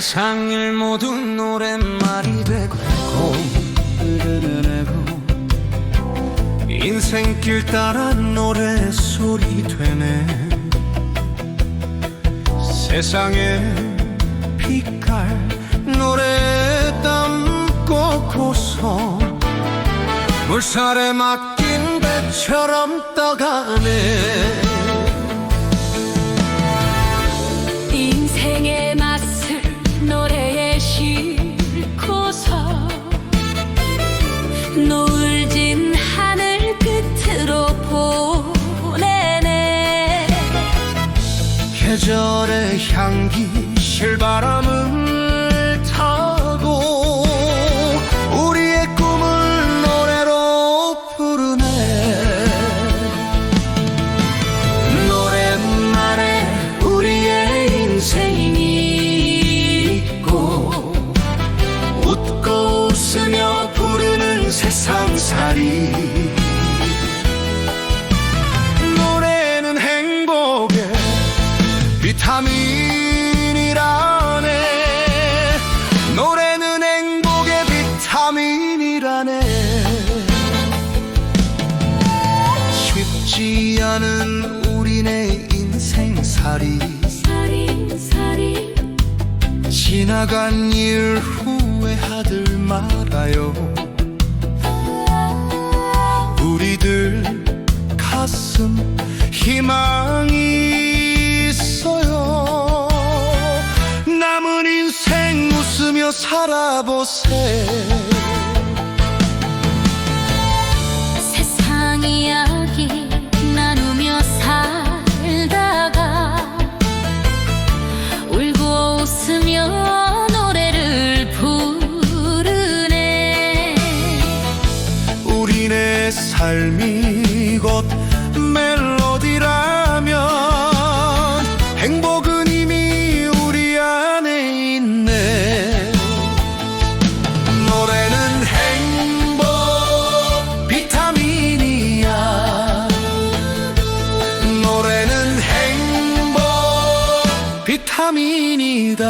세상 일 모두 노랫말이 되고 흐르르르고 인생길 따라 노래소리 되네. 세상에 빛깔 노래 담고 고서 물살에 맡긴 배처럼 떠가네 계절의 향기 실바람을 타고 우리의 꿈을 노래로 부르네. 노랫말에 우리의 인생이 있고 웃고 웃으며 부르는 세상살이 않은 우리네 인생살이 지나간 일 후회하들 말아요. 우리들 가슴 희망이 있어요. 남은 인생 웃으며 살아보세 삶이 곧 멜로디라면 행복은 이미 우리 안에 있네. 노래는 행복 비타민이야. 노래는 행복 비타민이다.